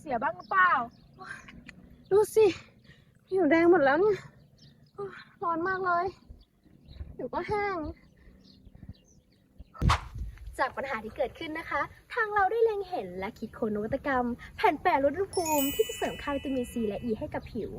เสียบ้างหรือเปล่า ดูสิผิวแดงหมดแล้วเนี่ยโอ้ยร้อนมากเลยผิวก็แห้ง จากปัญหาที่เกิดขึ้นนะคะ ทางเราได้เล็งเห็นและคิดค้นนวัตกรรม แผ่นแปะลดอุณหภูมิที่จะเสริมค่าวิตามินซีและอ e ีให้กับผิว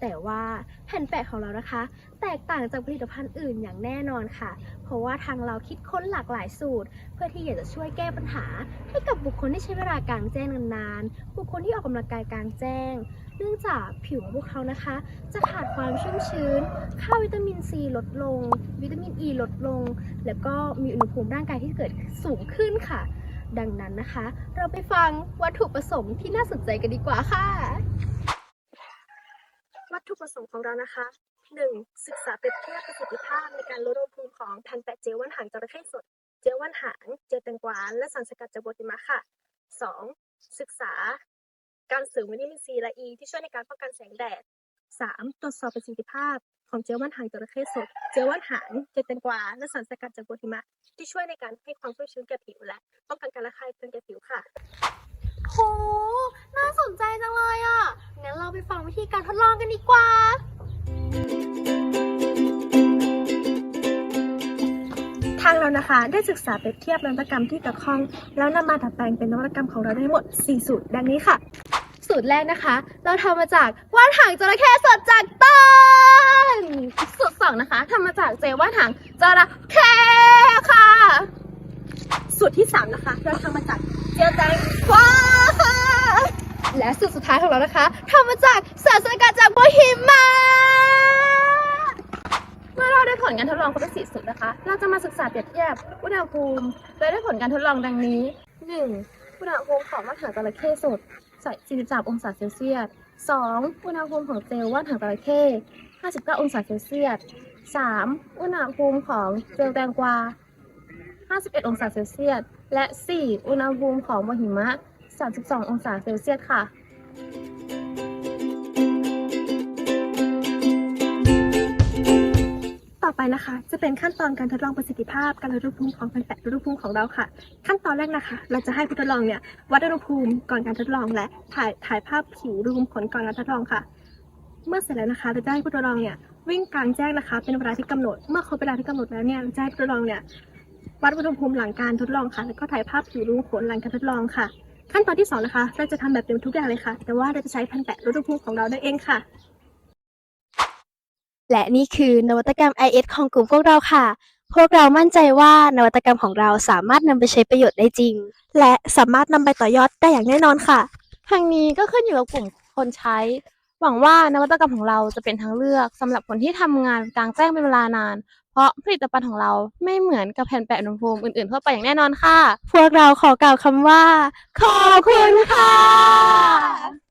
แต่ว่าแผ่นแปะของเรานะคะ แตกต่างจากผลิตภัณฑ์อื่นอย่างแน่นอนค่ะ เพราะว่าทางเราคิดค้นหลากหลายสูตร เพื่อที่อยากจะช่วยแก้ปัญหา ให้กับบุคคลที่ใช้เวลากลางแจ้งนานๆบุคคลที่ออกกำลังกายกลางแจ้ง เนื่องจากผิวของพวกเขานะคะ จะขาดความชุ่มชื้น ค่าวิตามินซีลดลง วิตามินอ e ีลดลง แล้วก็มีอุณหภูมิร่างกายที่เกิดสูงขึ้นค่ะ ดังนั้นนะคะ เราไปฟังวัตถุประสงค์ที่น่าสนใจกันดีกว่าค่ะ วัตถุประสงค์ของเรานะคะ 1. ศึกษาเปรียบเทียบประสิทธิภาพในการลดอุณหภูมิของแผ่นแปะเจลว่านหางจระเข้สด เจลว่านหาง เจลแตงกวาและสารสกัดจากโบติมะค่ะ 2. ศึกษาการเสริมวิตามินซีและอ e ีที่ช่วยในการป้องกันแสงแดด 3. ตรวจสอบประสิทธิภาพของเจลว่านหางจระเข้สด เจลว่านหางเจลแตงกวา และสารสกัดจากโบติมะ ที่ช่วยในการให้ความชุ่มชื้นแก่ผิวและป้องกันการระคายเคืองแก่ผิวค่ะ โห น่าสนใจจังเลยอะ งั้นเราไปฟังวิ ธีการทดลองกันดีกว่า ทางเรานะคะได้ศึกษาเปรียบเทียบนวัตกรรมที่เกี่ยวข้อง แล้วนำมาดัดแปลงเป็นนวัตกรรมของเราได้หมด 4 สูตรดังนี้ค่ะ สูตรแรกนะคะ เราทำมาจากว่านหางจระเข้สดจากต้นสูตรสองนะคะทำมาจากเจลว่านหางจระเข้ค่ะ สูตรที่สามนะคะ เราทำมาจากเจลแตงกวา และสูตรสุดท้ายของเรานะคะทำมาจากสารสกัดจากโบหิมะเมื่อเราได้ผลการทดลองครบทั้งสี่สูตรนะคะ เราจะมาศึกษาเปรียบเทียบอุณหภูมิโดยได้ผลการทดลองดังนี้ 1. อุณหภูมิของว่านหางจระเข้สดใส่43 องศาเซลเซียส 2. อุณหภูมิของเจลว่านหางจระเข้59 องศาเซลเซียส 3. อุณหภูมิของเจลแตงกวา 51 องศาเซลเซียส และ 4. อุณหภูมิของโมหิมะ 32 องศาเซลเซียสค่ะต่อไปนะคะจะเป็นขั้นตอนการทดลองประสิทธิภาพการลดอุณหภูมิของแผ่นแปะลดอุณหภูมิของเราค่ะ ขั้นตอนแรกนะคะ เราจะให้ผู้ทดลองเนี่ยวัดอุณหภูมิก่อนการทดลองและถ่ายถ่ายภาพผิวอุณหภูมิขนก่อนการทดลองค่ะ เมื่อเสร็จแล้วนะคะเราจะให้ผู้ทดลองเนี่ยวิ่งกลางแจ้งนะคะ เป็นเวลาที่กำหนด เมื่อครบเวลาที่กำหนดแล้วเนี่ยเราจะให้ผู้ทดลองเนี่ยวัดอุณหภูมิหลังการทดลองค่ะ แล้วก็ถ่ายภาพผิวรูขุมขนหลังการทดลองค่ะ ขั้นตอนที่สองนะคะเราจะทำแบบเดิมทุกอย่างเลยค่ะ แต่ว่าเราจะใช้แผ่นแปะลดอุณหภูมิของเรานั่นเองค่ะ และนี่คือนวัตกรรม IS ของกลุ่มพวกเราค่ะ พวกเรามั่นใจว่านวัตกรรมของเราสามารถนำไปใช้ประโยชน์ได้จริง และสามารถนำไปต่อยอดได้อย่างแน่นอนค่ะ ทางนี้ก็ขึ้นอยู่กับกลุ่มคนใช้ หวังว่านวัตกรรมของเราจะเป็นทางเลือกสำหรับคนที่ทำงานกลางแจ้งเป็นเวลานาน เพราะผลิตภัณฑ์ของเราไม่เหมือนกับแผ่นแปะอุณหภูมิอื่นๆทั่วไปอย่างแน่นอนค่ะ พวกเราขอกล่าวคำว่า ขอบคุณค่ะ